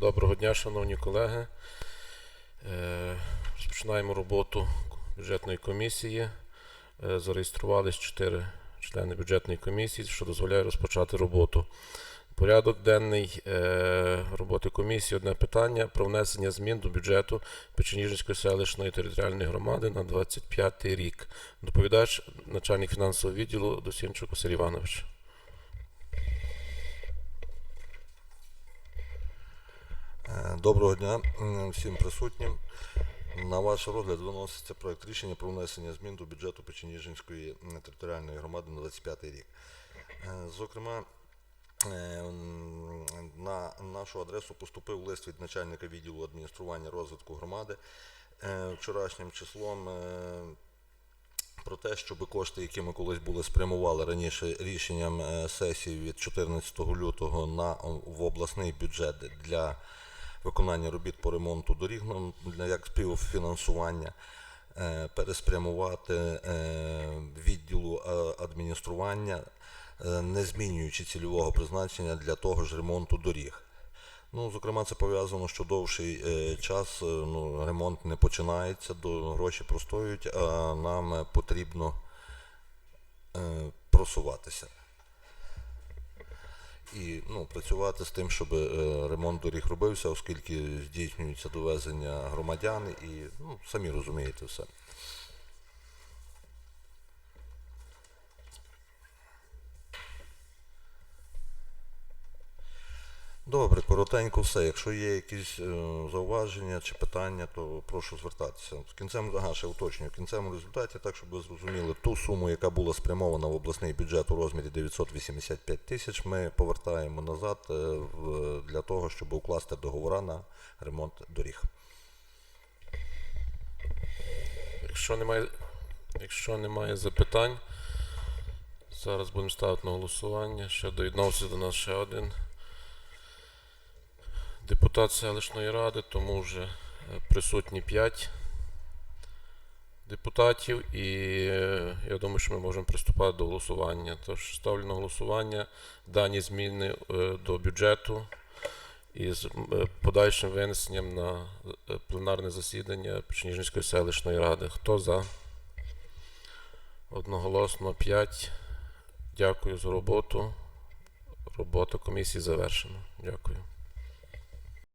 Доброго дня, шановні колеги. Е, Розпочинаємо роботу бюджетної комісії. Е, Зареєструвались чотири члени бюджетної комісії, що дозволяє розпочати роботу. Порядок денний е, роботи комісії одне питання про внесення змін до бюджету Печеніжинської селищної територіальної громади на 25 рік. Доповідач начальник фінансового відділу Досінчук Василь Іванович. Доброго дня всім присутнім. На ваш розгляд виноситься проект рішення про внесення змін до бюджету Печеніжинської територіальної громади на 25 рік. Е, Зокрема, е, на нашу адресу поступив лист від начальника відділу адміністрування розвитку громади е, вчорашнім числом. Про те, щоб кошти, які ми колись були спрямували раніше рішенням сесії від 14 лютого на в обласний бюджет для виконання робіт по ремонту доріг для як співфінансування, е, переспрямувати е, відділу е, адміністрування, не змінюючи цільового призначення для того ж ремонту доріг. Ну, зокрема, це пов'язано, що довший час ну, ремонт не починається, гроші простоюють, а нам потрібно просуватися. І ну, працювати з тим, щоб е, ремонт доріг робився, оскільки здійснюється довезення громадян і ну, самі розумієте все. Добре, коротенько все. Якщо є якісь е, зауваження чи питання, то прошу звертатися. В кінцем, ага, ще уточнюю, в кінцевому результаті, так щоб ви зрозуміли, ту суму, яка була спрямована в обласний бюджет у розмірі 985 тисяч, ми повертаємо назад е, для того, щоб укласти договора на ремонт доріг. Якщо немає, якщо немає запитань, зараз будемо ставити на голосування. Ще доєднався до нас ще один депутат селищної ради, тому вже е, присутні 5 депутатів, і е, я думаю, що ми можемо приступати до голосування. Тож ставлю на голосування дані зміни е, до бюджету із подальшим винесенням на пленарне засідання Печеніжинської селищної ради. Хто за? Одноголосно 5. Дякую за роботу. Робота комісії завершена. Дякую.